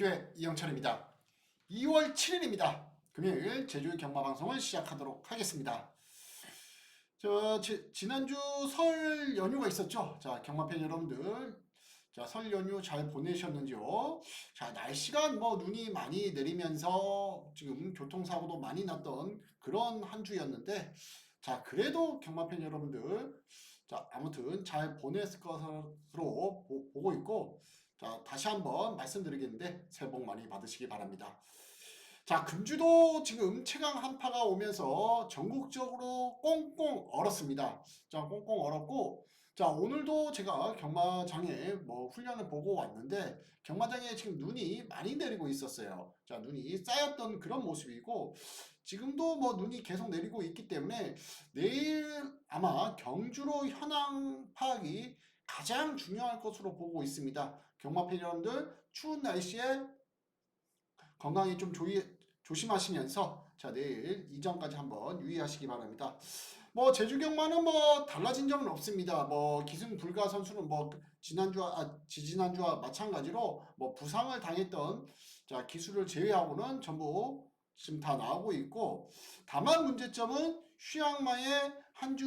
제주의 이영철입니다. 2월 7일입니다. 금요일 제주 경마 방송을 시작하도록 하겠습니다. 저 지, 지난주 설 연휴가 있었죠? 자 경마 팬 여러분들. 자 설 연휴 잘 보내셨는지요? 자 날씨가 뭐 눈이 많이 내리면서 지금 교통사고도 많이 났던 그런 한 주였는데 자 그래도 경마팬 여러분들 자 아무튼 잘 보냈을 것으로 보, 보고 있고 자, 다시 한번 말씀드리겠는데 새해 복 많이 받으시기 바랍니다. 자, 금주도 지금 최강 한파가 오면서 전국적으로 꽁꽁 얼었습니다. 자, 꽁꽁 얼었고, 자, 오늘도 제가 경마장에 뭐 훈련을 보고 왔는데, 경마장에 지금 눈이 많이 내리고 있었어요. 자, 눈이 쌓였던 그런 모습이고, 지금도 뭐 눈이 계속 내리고 있기 때문에, 내일 아마 경주로 현황 파악이 가장 중요할 것으로 보고 있습니다. 경마팬 여러분들 추운 날씨에 건강히 좀 조이, 조심하시면서 자 내일 이전까지 한번 유의하시기 바랍니다. 뭐 제주 경마는 뭐 달라진 점은 없습니다. 뭐 기승 불가 선수는 뭐 지난주와 아, 지지난주와 마찬가지로 뭐 부상을 당했던 자 기수를 제외하고는 전부 지금 다 나오고 있고 다만 문제점은 휴양마에 한 주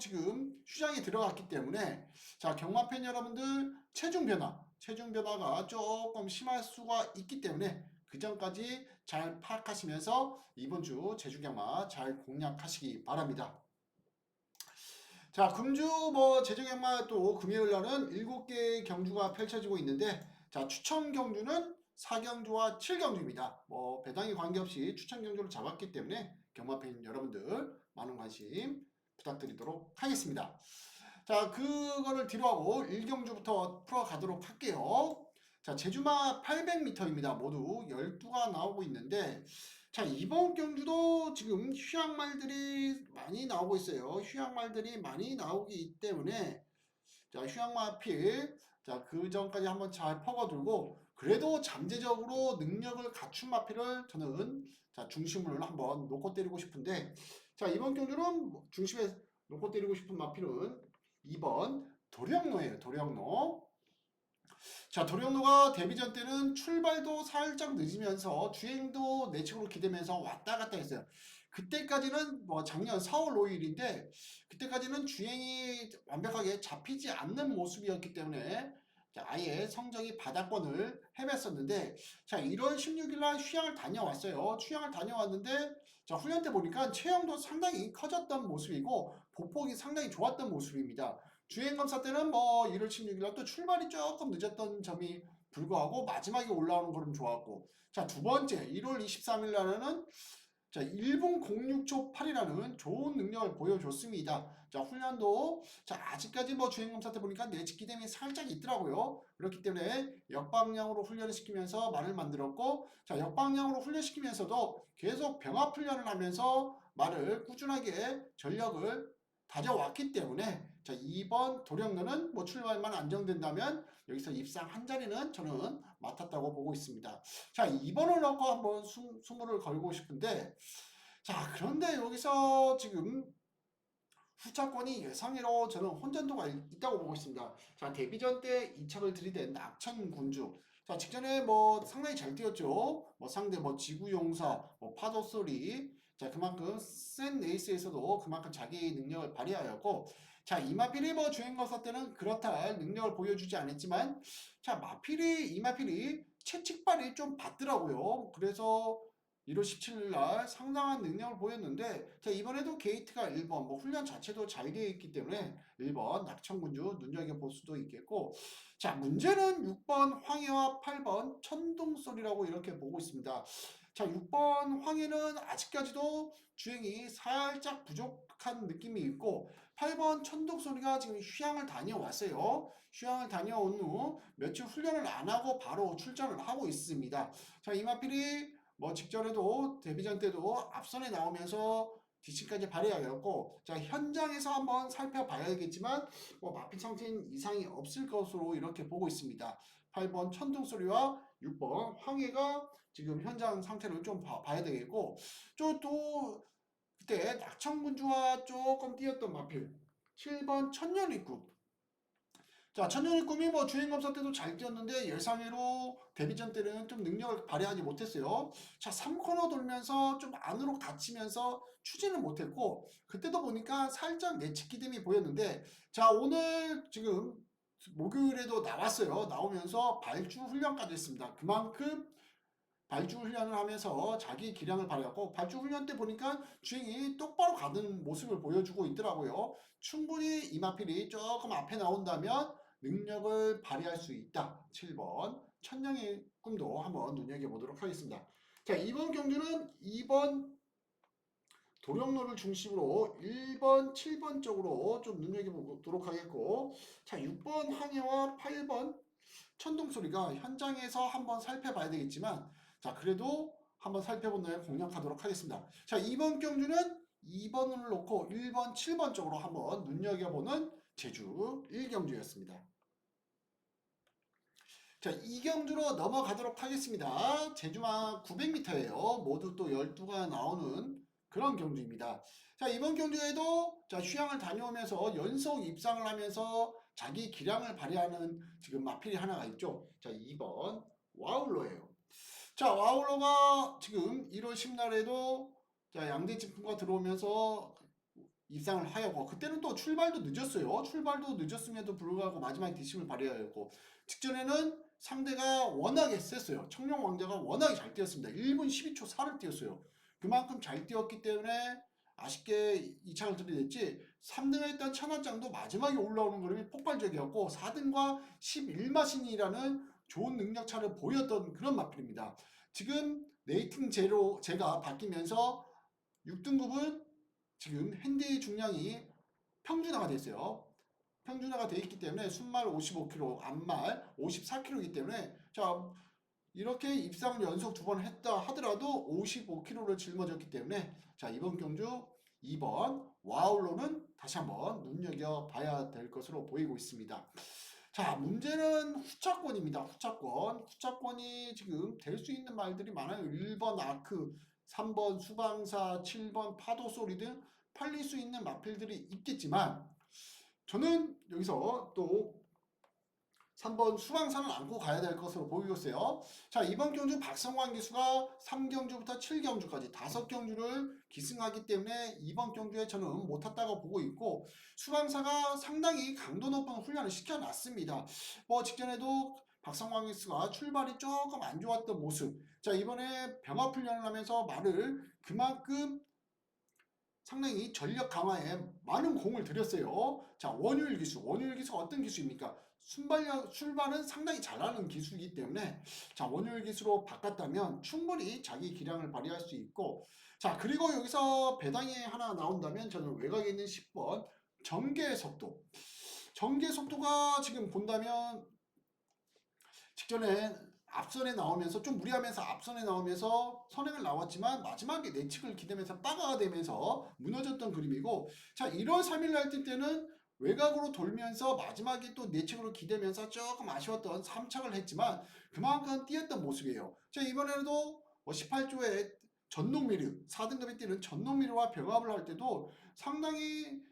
지금 휴장이 들어갔기 때문에 자 경마팬 여러분들 체중 변화 체중 변화가 조금 심할 수가 있기 때문에 그 전까지 잘 파악하시면서 이번 주 제주 경마 잘 공략하시기 바랍니다. 자 금주 뭐 제주 경마 또 금요일 날은 7개 경주가 펼쳐지고 있는데 자 추천 경주는 4경주와 7경주입니다. 뭐 배당에 관계없이 추천 경주를 잡았기 때문에 경마팬 여러분들 많은 관심 부탁드리도록 하겠습니다. 자, 그거를 뒤로 하고 1경주부터 풀어가도록 할게요. 자, 제주마 800m입니다. 모두 12가 나오고 있는데, 자, 이번 경주도 지금 휴양말들이 많이 나오고 있어요. 휴양말들이 많이 나오기 때문에, 자, 휴양마 필, 자, 그 전까지 한번 잘 퍼거들고, 그래도 잠재적으로 능력을 갖춘 마필을 저는 자, 중심을 한번 놓고 때리고 싶은데, 자, 이번 경주는 뭐 중심에 놓고 때리고 싶은 마필은 2번 도령노예요. 도령노. 자, 도령노가 데뷔전 때는 출발도 살짝 늦으면서 주행도 내측으로 기대면서 왔다 갔다 했어요. 그때까지는 뭐 작년 4월 5일인데 그때까지는 주행이 완벽하게 잡히지 않는 모습이었기 때문에 자, 아예 성적이 바닥권을 헤맸었는데 자 1월 16일 날 휴양을 다녀왔어요. 휴양을 다녀왔는데 자 훈련 때 보니까 체형도 상당히 커졌던 모습이고 보폭이 상당히 좋았던 모습입니다. 주행 검사 때는 뭐 1월 16일 날 또 출발이 조금 늦었던 점이 불구하고 마지막에 올라오는 거는 좋았고 자 두 번째 1월 23일 날에는 자, 1분 06초 8이라는 좋은 능력을 보여줬습니다. 자, 훈련도, 자, 아직까지 뭐 주행검사 때 보니까 내직 기dem이 살짝 있더라고요. 그렇기 때문에 역방향으로 훈련을 시키면서 말을 만들었고, 자, 역방향으로 훈련시키면서도 계속 병합 훈련을 하면서 말을 꾸준하게 전력을 다져왔기 때문에 자 2번 도령로는 뭐 출발만 안정된다면 여기서 입상 한 자리는 저는 맡았다고 보고 있습니다. 자 2번을 넣고 한번 수, 승부를 걸고 싶은데 자 그런데 여기서 지금 후차권이 예상외로 저는 혼전도가 있다고 보고 있습니다. 자 데뷔전 때 2착을 들이댄 낙천 군주 자 직전에 뭐 상당히 잘 뛰었죠. 뭐 상대 뭐 지구용사, 뭐 파도 소리 자 그만큼 센 레이스에서도 그만큼 자기 능력을 발휘하였고 자 이마필이 뭐 주행거사 때는 그렇다 할 능력을 보여주지 않았지만 자 마필이 이마필이 채찍발이 좀 받더라고요. 그래서 1월 17일 날 상당한 능력을 보였는데 자 이번에도 게이트가 1번 뭐 훈련 자체도 잘 되어 있기 때문에 1번 낙천군주 눈여겨볼 수도 있겠고 자 문제는 6번 황해와 8번 천둥소리라고 이렇게 보고 있습니다. 자 6번 황해는 아직까지도 주행이 살짝 부족한 느낌이 있고 8번 천둥소리가 지금 휴양을 다녀왔어요. 휴양을 다녀온 후 며칠 훈련을 안 하고 바로 출전을 하고 있습니다. 자 이마필이 뭐 직전에도 데뷔전 때도 앞선에 나오면서 뒤치까지 발휘하였고 자 현장에서 한번 살펴봐야겠지만 뭐 마필 상태는 이상이 없을 것으로 이렇게 보고 있습니다. 8번 천둥소리와 6번 황해가 지금 현장 상태를 좀 봐, 야 되겠고 또 그때 낙천군주와 조금 뛰었던 마필 7번 천년입국 자, 천년의 꿈이 뭐 주행검사 때도 잘 뛰었는데 예상외로 데뷔전 때는 좀 능력을 발휘하지 못했어요. 자, 3코너 돌면서 좀 안으로 닫히면서 추진을 못했고 그때도 보니까 살짝 내측 기름이 보였는데 자, 오늘 지금 목요일에도 나왔어요. 나오면서 발주 훈련까지 했습니다. 그만큼 발주 훈련을 하면서 자기 기량을 발휘하고 발주 훈련 때 보니까 주행이 똑바로 가는 모습을 보여주고 있더라고요. 충분히 이마필이 조금 앞에 나온다면 능력을 발휘할 수 있다. 7번 천냥의 꿈도 한번 눈여겨보도록 하겠습니다. 자 이번 경주는 2번 도령로를 중심으로 1번, 7번 쪽으로 좀 눈여겨보도록 하겠고 자 6번 항해와 8번 천둥소리가 현장에서 한번 살펴봐야 되겠지만 자 그래도 한번 살펴본 다음에 공략하도록 하겠습니다. 자 2번 경주는 2번을 놓고 1번, 7번 쪽으로 한번 눈여겨보는 제주 1경주였습니다. 자, 2경주로 넘어가도록 하겠습니다. 제주마 900m예요. 모두 또 12가 나오는 그런 경주입니다. 자, 이번 경주에도 자, 휴양을 다녀오면서 연속 입상을 하면서 자기 기량을 발휘하는 지금 마필이 하나가 있죠. 자, 2번 와울로예요. 자, 와울로가 지금 1월 10날에도 자, 양대 진풍가 들어오면서 입상을 하였고 그때는 또 출발도 늦었어요. 출발도 늦었음에도 불구하고 마지막에 뒷심을 발휘하였고 직전에는 상대가 워낙에 셌어요. 청룡 왕자가 워낙에 잘 뛰었습니다. 1분 12초 4를 뛰었어요. 그만큼 잘 뛰었기 때문에 아쉽게 2차를 들이댔지 3등을 했던 천하장도 마지막에 올라오는 그림이 폭발적이었고 4등과 11마신이라는 좋은 능력차를 보였던 그런 마필입니다. 지금 레이팅 제로 제가 바뀌면서 6등급은 지금 핸디 중량이 평준화가 됐어요. 평준화가 되어 있기 때문에 순말 55kg, 앞말 54kg이기 때문에 자 이렇게 입상을 연속 두 번 했다 하더라도 55kg를 짊어졌기 때문에 자 이번 경주 2번 와울로는 다시 한번 눈여겨 봐야 될 것으로 보이고 있습니다. 자 문제는 후차권입니다. 후차권 후차권이 지금 될 수 있는 말들이 많아요. 1번 아크 3번 수방사, 7번 파도 소리 등 팔릴 수 있는 마필들이 있겠지만 저는 여기서 또 3번 수방사는 안고 가야 될 것으로 보이겠어요. 자, 이번 경주 박성환 기수가 3경주부터 7경주까지 5경주를 기승하기 때문에 이번 경주에 저는 못 탔다고 보고 있고 수방사가 상당히 강도 높은 훈련을 시켜놨습니다. 뭐 직전에도 박성광 기수가 출발이 조금 안 좋았던 모습. 자, 이번에 병합 훈련을 하면서 말을 그만큼 상당히 전력 강화에 많은 공을 들였어요. 자, 원효일 기수. 원효일 기수가 어떤 기수입니까? 순발력, 출발은 상당히 잘하는 기수이기 때문에 자, 원효일 기수로 바꿨다면 충분히 자기 기량을 발휘할 수 있고 자, 그리고 여기서 배당이 하나 나온다면 저는 외곽에 있는 10번 전개 속도. 전개 속도가 지금 본다면 직전에 앞선에 나오면서 좀 무리하면서 앞선에 나오면서 선행을 나왔지만 마지막에 내측을 기대면서 빠가가 되면서 무너졌던 그림이고 자 1월 3일 날 때는 외곽으로 돌면서 마지막에 또 내측으로 기대면서 조금 아쉬웠던 3착을 했지만 그만큼 뛰었던 모습이에요. 자 이번에도 18조에 전농미르 4등급에 뛰는 전농미르와 병합을 할 때도 상당히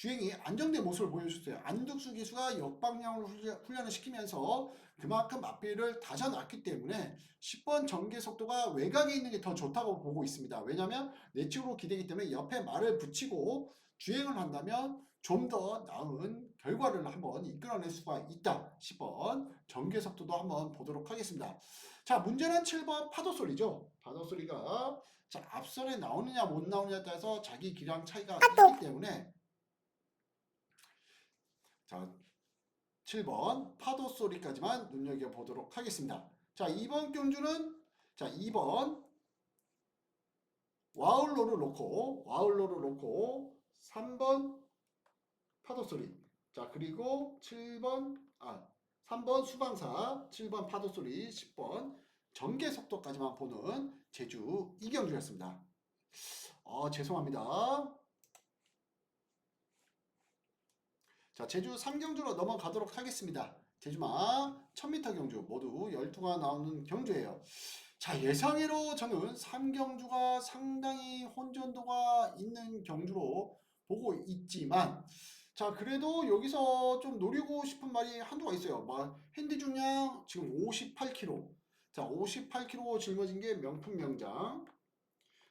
주행이 안정된 모습을 보여줬어요. 안덕수 기수가 역방향으로 훈련을 시키면서 그만큼 앞비를 다져놨기 때문에 10번 전개 속도가 외곽에 있는 게 더 좋다고 보고 있습니다. 왜냐하면 내측으로 기대기 때문에 옆에 말을 붙이고 주행을 한다면 좀 더 나은 결과를 한번 이끌어낼 수가 있다. 10번 전개 속도도 한번 보도록 하겠습니다. 자 문제는 7번 파도 소리죠. 파도 소리가 자 앞선에 나오느냐 못 나오느냐에 따라서 자기 기량 차이가 있기 때문에 자, 7번 파도 소리까지만 눈여겨보도록 하겠습니다. 자, 2번 경주는 자, 2번 와울로를 놓고 와울로를 놓고 3번 파도 소리. 자, 그리고 7번 아, 3번 수방사, 7번 파도 소리, 10번 전개 속도까지만 보는 제주 이경주였습니다. 어, 죄송합니다. 자, 제주 3경주로 넘어가도록 하겠습니다. 제주마 1000m 경주 모두 12가 나오는 경주예요. 자, 예상외로 저는 3경주가 상당히 혼전도가 있는 경주로 보고 있지만 자, 그래도 여기서 좀 노리고 싶은 말이 한두가 있어요. 뭐, 핸디 중량 지금 58kg. 자, 58kg 짊어진 게 명품 명장.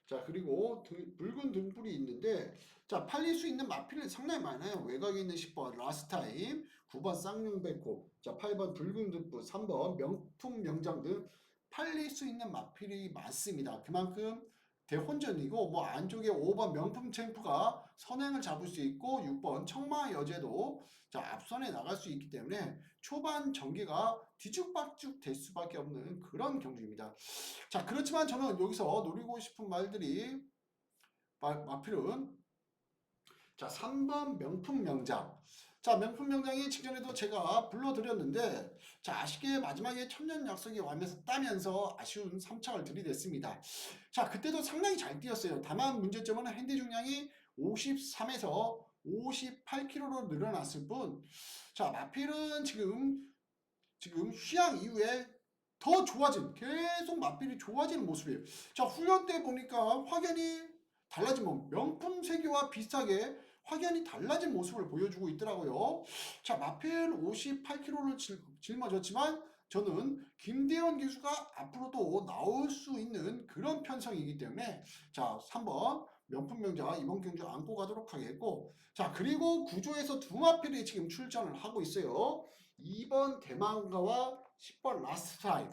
자, 그리고 등- 붉은 등불이 있는데, 자, 팔릴 수 있는 마필은 상당히 많아요. 외곽에 있는 10번 라스타임, 9번 쌍용백호, 자, 8번 붉은 등불, 3번 명품 명장 등 팔릴 수 있는 마필이 많습니다. 그만큼 대혼전이고, 뭐 안쪽에 5번 명품 챔프가 선행을 잡을 수 있고, 6번 청마 여제도 자, 앞선에 나갈 수 있기 때문에 초반 전개가 뒤죽박죽 될 수밖에 없는 그런 경주입니다. 자, 그렇지만 저는 여기서 노리고 싶은 말들이 마, 마필은 자, 3번 명품 명장. 자, 명품 명장이 직전에도 제가 불러드렸는데 자, 아쉽게 마지막에 천년 약속이 와면서 따면서 아쉬운 3착을 들이댔습니다. 자, 그때도 상당히 잘 뛰었어요. 다만 문제점은 핸디 중량이 53에서 58kg로 늘어났을 뿐, 자, 마필은 지금, 지금 휴양 이후에 더 좋아진, 계속 마필이 좋아지는 모습이에요. 자, 훈련 때 보니까 확연히 달라진 뭐 명품 세계와 비슷하게 확연히 달라진 모습을 보여주고 있더라고요. 자, 마필 58kg를 짊어졌지만 저는 김대현 기수가 앞으로도 나올 수 있는 그런 편성이기 때문에 자, 3번 명품 명자 이번 경주 안고 가도록 하겠고 자, 그리고 구조에서 두 마필이 지금 출전을 하고 있어요. 2번 대망가와 10번 라스트 타임.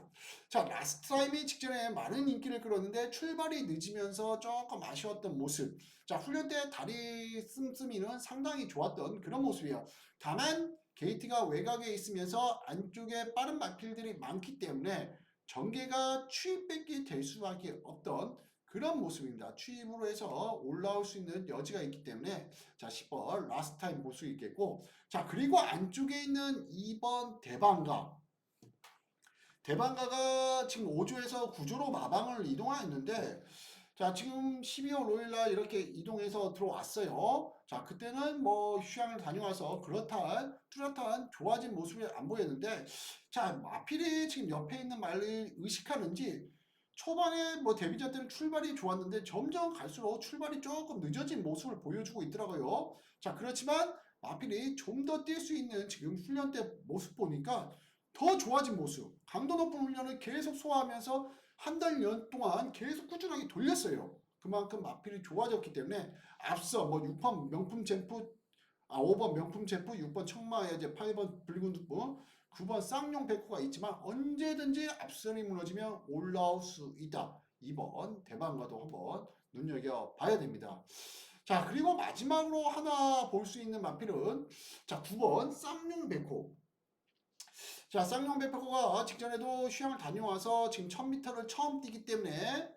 자, 라스트 타임이 직전에 많은 인기를 끌었는데 출발이 늦으면서 조금 아쉬웠던 모습. 자, 훈련 때 다리 씀씀이는 상당히 좋았던 그런 모습이에요. 다만 게이트가 외곽에 있으면서 안쪽에 빠른 마필들이 많기 때문에 전개가 추입백이 될 수밖에 없던 그런 모습입니다. 추입으로 해서 올라올 수 있는 여지가 있기 때문에 자 10번 라스트 타임 볼 수 있겠고 자 그리고 안쪽에 있는 2번 대방가 대방가가 지금 5조에서 9조로 마방을 이동하였는데 자 지금 12월 5일날 이렇게 이동해서 들어왔어요. 자 그때는 뭐 휴양을 다녀와서 그렇다 뚜렷한 좋아진 모습이 안 보였는데 자 마필이 지금 옆에 있는 말을 의식하는지 초반에 뭐 데뷔전 때는 출발이 좋았는데 점점 갈수록 출발이 조금 늦어진 모습을 보여주고 있더라고요. 자 그렇지만 마필이 좀 더 뛸 수 있는 지금 훈련 때 모습 보니까 더 좋아진 모습 강도 높은 훈련을 계속 소화하면서 한달년 동안 계속 꾸준하게 돌렸어요. 그만큼 마필이 좋아졌기 때문에 앞서 뭐 6번 명품 챔프 아 5번 명품 챔프 6번 청마야제 8번 붉은 득부 9번 쌍용 백호가 있지만 언제든지 앞선이 무너지면 올라올 수 있다. 2번 대방가도 한번 눈여겨봐야 됩니다. 자 그리고 마지막으로 하나 볼 수 있는 마필은 자 9번 쌍용 백호 자 쌍용 백호가 직전에도 휴양을 다녀와서 지금 1000m를 처음 뛰기 때문에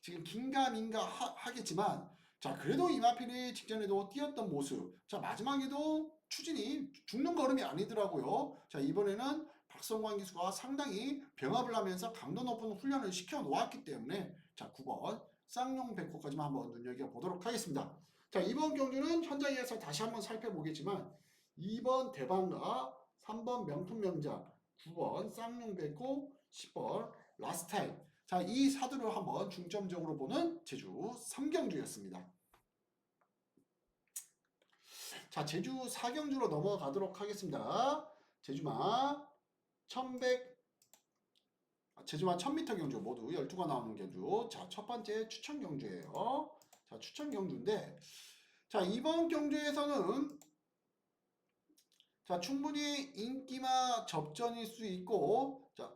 지금 긴가민가 하, 겠지만 자 그래도 이 마필이 직전에도 뛰었던 모습 자 마지막에도 추진이 죽는 걸음이 아니더라고요. 자 이번에는 박성광 기수가 상당히 병합을 하면서 강도 높은 훈련을 시켜 놓았기 때문에 자 9번 쌍용 백호까지만 한번 눈여겨보도록 하겠습니다. 자 이번 경주는 현장에서 다시 한번 살펴보겠지만 2번 대방가 3번 명품 명자 9번 쌍용 백호 10번 라스타임 자, 이 사두를 한번 중점적으로 보는 제주 3경주였습니다. 자, 제주 4경주로 넘어가도록 하겠습니다. 제주마 1100 아, 제주마 1000m 경주 모두 12가 나오는 경주. 자, 첫 번째 추천 경주예요. 자, 추천 경주인데 자, 이번 경주에서는 자, 충분히 인기마 접전일 수 있고 자,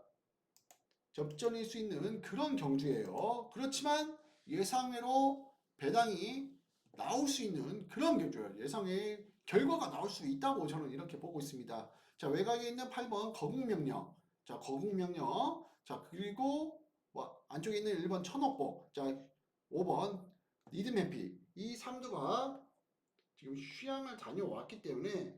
접전일 수 있는 그런 경주예요. 그렇지만 예상외로 배당이 나올 수 있는 그런 경주예요. 예상의 결과가 나올 수 있다고 저는 이렇게 보고 있습니다. 자 외곽에 있는 8번 거국명령 자 거국명령 자 그리고 뭐 안쪽에 있는 1번 천옥보 자 5번 리드맨피 이 3두가 지금 휴양을 다녀왔기 때문에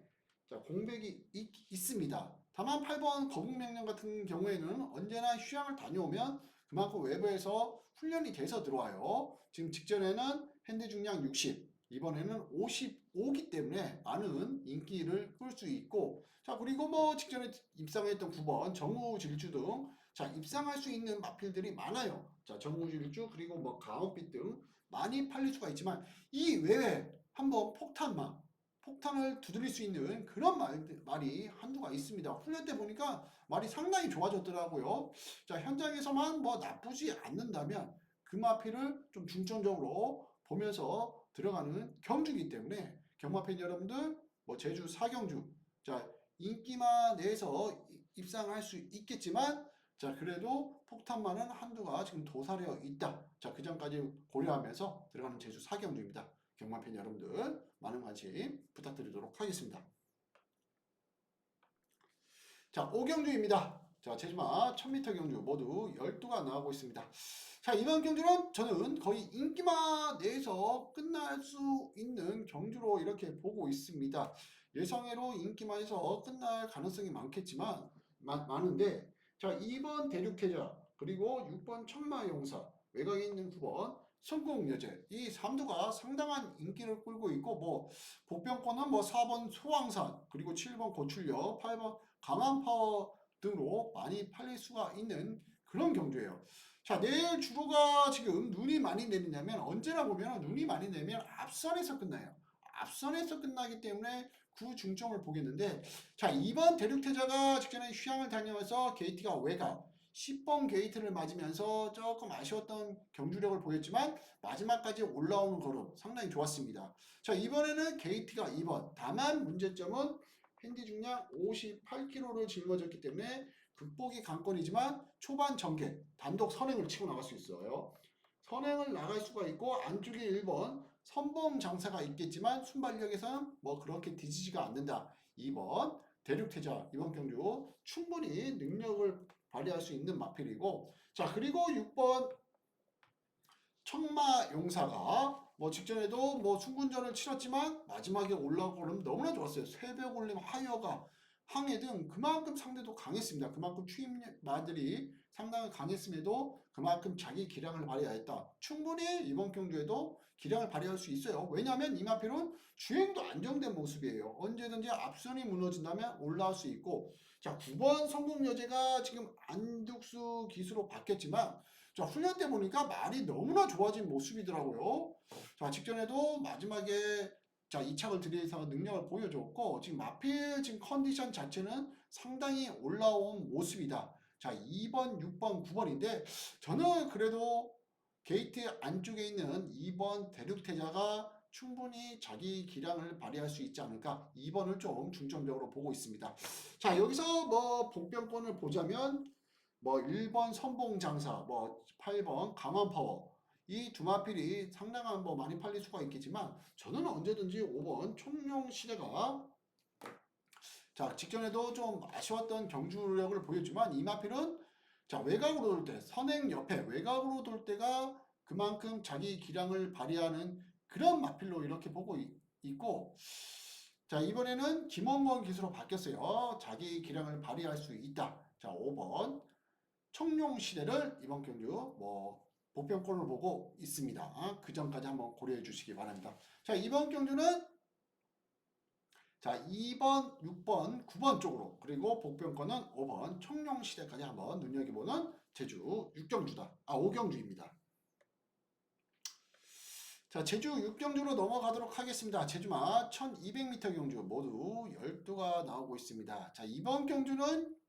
자 공백이 있, 있습니다. 다만 8번 거북명령 같은 경우에는 언제나 휴양을 다녀오면 그만큼 외부에서 훈련이 돼서 들어와요. 지금 직전에는 핸드 중량 60, 이번에는 55기 때문에 많은 인기를 끌 수 있고 자 그리고 뭐 직전에 입상했던 9번 정우 질주 등 자 입상할 수 있는 마필들이 많아요. 자 정우 질주 그리고 뭐 가온빛 등 많이 팔릴 수가 있지만 이 외에 한번 폭탄마 폭탄을 두드릴 수 있는 그런 말, 말이 한두가 있습니다. 훈련 때 보니까 말이 상당히 좋아졌더라고요. 자, 현장에서만 뭐 나쁘지 않는다면 금화필을 좀 중점적으로 보면서 들어가는 경주이기 때문에 경마 팬 여러분들 뭐 제주 사경주 자 인기마 내에서 이- 입상할 수 있겠지만 자 그래도 폭탄만은 한두가 지금 도사되어 있다. 자 그 점까지 고려하면서 들어가는 제주 사경주입니다. 경마 팬 여러분들 많은 관심 부탁드리도록 하겠습니다. 자 5경주입니다. 자 제주마 1000m 경주 모두 12가 나오고 있습니다. 자 이번 경주는 저는 거의 인기마 내에서 끝날 수 있는 경주로 이렇게 보고 있습니다. 예상외로 인기마에서 끝날 가능성이 많겠지만 마- 많은데 자 2번 대륙태자 그리고 6번 청마용사 외곽에 있는 9번 성공여제 이 3두가 상당한 인기를 끌고 있고 뭐 복병권은 뭐 4번 소왕산 그리고 7번 고출력 8번 강한파워 등으로 많이 팔릴 수가 있는 그런 경주예요. 자, 내일 주로가 지금 눈이 많이 내리냐면 언제나 보면 눈이 많이 내면 앞선에서 끝나요. 앞선에서 끝나기 때문에 그 중점을 보겠는데 자, 이번 대륙태자가 직전에 휴양을 다녀와서 게이트가 외곽 10번 게이트를 맞으면서 조금 아쉬웠던 경주력을 보였지만 마지막까지 올라오는 걸음 상당히 좋았습니다. 자, 이번에는 게이트가 2번. 다만 문제점은 핸디 중량 58kg를 짊어졌기 때문에 극복이 관건이지만 초반 전개 단독 선행을 치고 나갈 수 있어요. 선행을 나갈 수가 있고 안쪽에 1번 선봉 장사가 있겠지만 순발력에서는 뭐 그렇게 뒤지지가 않는다. 2번 대륙태자 이번 경주 충분히 능력을 발휘할 수 있는 마필이고 자 그리고 6번 청마 용사가 뭐 직전에도 뭐 순군전을 치렀지만 마지막에 올라오고는 너무나 좋았어요. 새벽 올림 하이어가 항해 등 그만큼 상대도 강했습니다. 그만큼 추임마들이 상당히 강했음에도 그만큼 자기 기량을 발휘하였다. 충분히 이번 경주에도 기량을 발휘할 수 있어요. 왜냐하면 이마필은 주행도 안정된 모습이에요. 언제든지 앞선이 무너진다면 올라올 수 있고 자 9번 성공여제가 지금 안둑수 기수로 바뀌었지만 자 훈련 때 보니까 말이 너무나 좋아진 모습이더라고요. 자 직전에도 마지막에 자, 이착을 들이해서 능력을 보여줬고 지금 마필 지금 컨디션 자체는 상당히 올라온 모습이다. 자, 2번, 6번, 9번인데 저는 그래도 게이트 안쪽에 있는 2번 대륙태자가 충분히 자기 기량을 발휘할 수 있지 않을까 2번을 좀 중점적으로 보고 있습니다. 자, 여기서 뭐 복병권을 보자면 뭐 1번 선봉 장사, 뭐 8번 강원 파워. 이 두 마필이 상당한 뭐 많이 팔릴 수가 있겠지만 저는 언제든지 5번 총룡 시대가 자 직전에도 좀 아쉬웠던 경주력을 보였지만 이 마필은 자 외곽으로 돌 때 선행 옆에 외곽으로 돌 때가 그만큼 자기 기량을 발휘하는 그런 마필로 이렇게 보고 있, 있고 자 이번에는 김원건 기수로 바뀌었어요. 자기 기량을 발휘할 수 있다. 자 5번 청룡 시대를 이번 경주 뭐 복병권을 보고 있습니다. 그 점까지 한번 고려해 주시기 바랍니다. 자, 이번 경주는 자, 2번, 6번, 9번 쪽으로 그리고 복병권은 5번 청룡 시대까지 한번 눈여겨보는 제주 6경주다. 아, 5경주입니다. 자, 제주 6경주로 넘어가도록 하겠습니다. 제주마 1200m 경주 모두 12가 나오고 있습니다. 자, 이번 경주는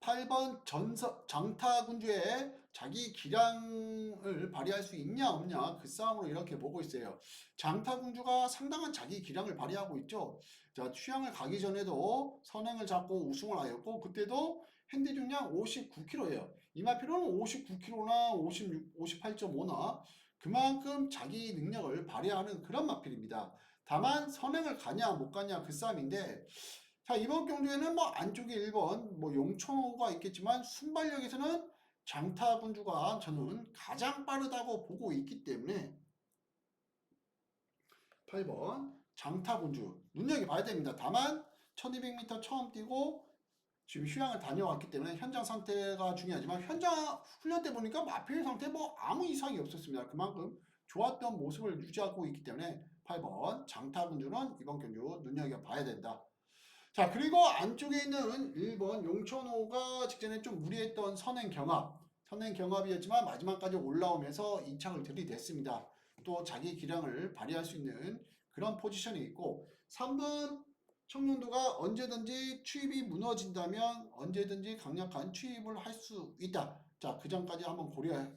8번 전서, 장타군주의 자기 기량을 발휘할 수 있냐 없냐 그 싸움으로 이렇게 보고 있어요. 장타군주가 상당한 자기 기량을 발휘하고 있죠. 자 취향을 가기 전에도 선행을 잡고 우승을 하였고 그때도 핸디 중량 59kg예요. 이마피로는 59kg나 56, 58.5나 그만큼 자기 능력을 발휘하는 그런 마필입니다. 다만 선행을 가냐 못 가냐 그 싸움인데 자, 이번 경주에는 뭐 안쪽에 1번 뭐 용천호가 있겠지만 순발력에서는 장타군주가 저는 가장 빠르다고 보고 있기 때문에 8번 장타군주 눈여겨봐야 됩니다. 다만 1200m 처음 뛰고 지금 휴양을 다녀왔기 때문에 현장 상태가 중요하지만 현장 훈련 때 보니까 마필 상태 뭐 아무 이상이 없었습니다. 그만큼 좋았던 모습을 유지하고 있기 때문에 8번 장타군주는 이번 경주 눈여겨봐야 된다. 자 그리고 안쪽에 있는 1번 용천호가 직전에 좀 무리했던 선행 경합 선행 경합이었지만 마지막까지 올라오면서 이착을 들이댔습니다. 또 자기 기량을 발휘할 수 있는 그런 포지션이 있고 3번 청룡도가 언제든지 추입이 무너진다면 언제든지 강력한 추입을 할 수 있다. 자, 그 점까지 한번 고려해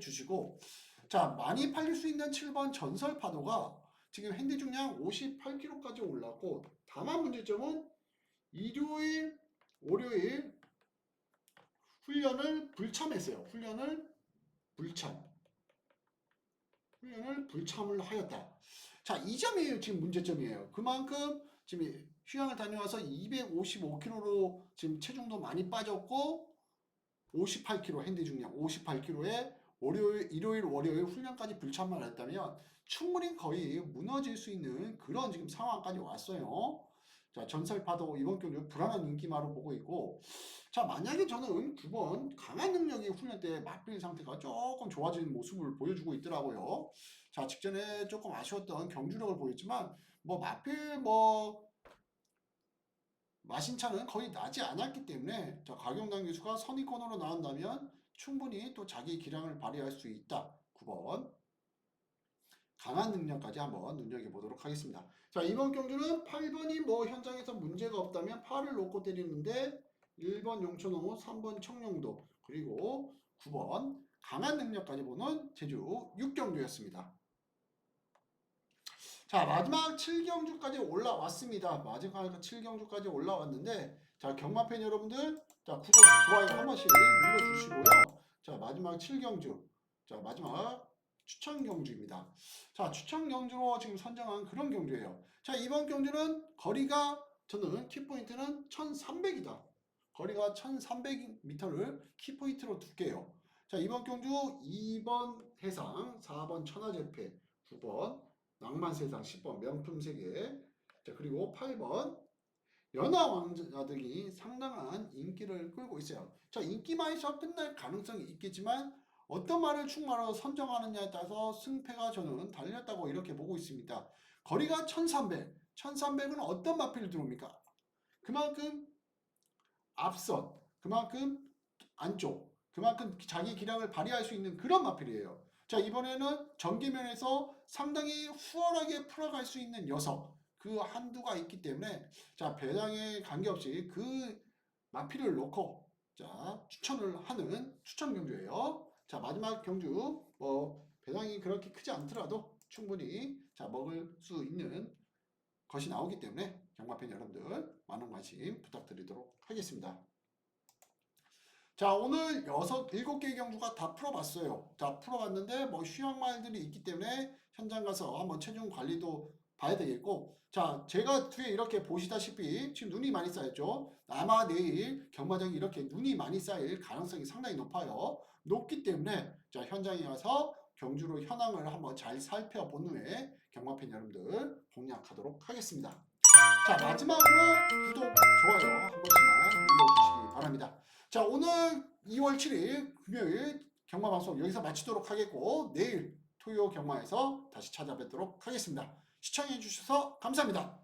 주시고 자, 많이 팔릴 수 있는 7번 전설 파도가 지금 핸디 중량 58kg까지 올랐고 다만 문제점은 일요일, 월요일 훈련을 불참했어요. 훈련을 불참. 훈련을 불참을 하였다. 자, 이 점이 지금 문제점이에요. 그만큼 지금 휴양을 다녀와서 255kg로 지금 체중도 많이 빠졌고 58kg 핸디 중량 58kg에 월요일, 일요일, 월요일 훈련까지 불참을 했다면 충분히 거의 무너질 수 있는 그런 지금 상황까지 왔어요. 자, 전설파도 이번 경주 불안한 인기마로 보고 있고, 자, 만약에 저는 9번 강한 능력이 훈련 때 맞빌 상태가 조금 좋아지는 모습을 보여주고 있더라고요. 자, 직전에 조금 아쉬웠던 경주력을 보였지만, 뭐, 맞빌, 뭐, 마신차는 거의 나지 않았기 때문에, 자, 가경단 교수가 선의권으로 나온다면 충분히 또 자기 기량을 발휘할 수 있다. 9번. 강한 능력까지 한번 눈여겨보도록 하겠습니다. 자, 이번 경주는 8번이 뭐 현장에서 문제가 없다면 8을 놓고 때리는데 1번 용천홍, 3번 청룡도, 그리고 9번 강한 능력까지 보는 제주 6경주였습니다. 자, 마지막 7경주까지 올라왔습니다. 마지막 7경주까지 올라왔는데, 자, 경마팬 여러분들, 자, 구독, 좋아요 한 번씩 눌러주시고요. 자, 마지막 7경주. 자, 마지막 추천 경주입니다. 자, 추천 경주로 지금 선정한 그런 경주예요. 자, 이번 경주는 거리가 저는 키포인트는 1300이다. 거리가 1300m를 키포인트로 둘게요. 자, 이번 경주 2번 해상, 4번 천하제패, 9번 낭만세상, 10번 명품세계, 자, 그리고 8번 연하 왕자들이 상당한 인기를 끌고 있어요. 자, 인기만에서 끝날 가능성이 있겠지만 어떤 말을 충마로 선정하느냐에 따라서 승패가 저는 달렸다고 이렇게 보고 있습니다. 거리가 1300. 1300은 어떤 마필이 들어옵니까? 그만큼 앞선, 그만큼 안쪽, 그만큼 자기 기량을 발휘할 수 있는 그런 마필이에요. 자, 이번에는 전기면에서 상당히 후원하게 풀어갈 수 있는 녀석, 그 한두가 있기 때문에, 자, 배당에 관계없이 그 마필을 놓고, 자, 추천을 하는 추천 경주예요. 자 마지막 경주 뭐 배당이 그렇게 크지 않더라도 충분히 자 먹을 수 있는 것이 나오기 때문에 경마팬 여러분들 많은 관심 부탁드리도록 하겠습니다. 자 오늘 여섯 일곱 개의 경주가 다 풀어봤어요. 자 풀어봤는데 뭐 휴양마을들이 있기 때문에 현장 가서 한번 체중 관리도 봐야 되겠고 자 제가 뒤에 이렇게 보시다시피 지금 눈이 많이 쌓였죠 아마 내일 경마장이 이렇게 눈이 많이 쌓일 가능성이 상당히 높아요 높기 때문에 자 현장에 와서 경주로 현황을 한번 잘 살펴본 후에 경마팬 여러분들 공략하도록 하겠습니다. 자 마지막으로 구독 좋아요 한 번씩만 눌러주시기 바랍니다. 자 오늘 2월 7일 금요일 경마 방송 여기서 마치도록 하겠고 내일 토요 경마에서 다시 찾아뵙도록 하겠습니다. 시청해 주셔서 감사합니다.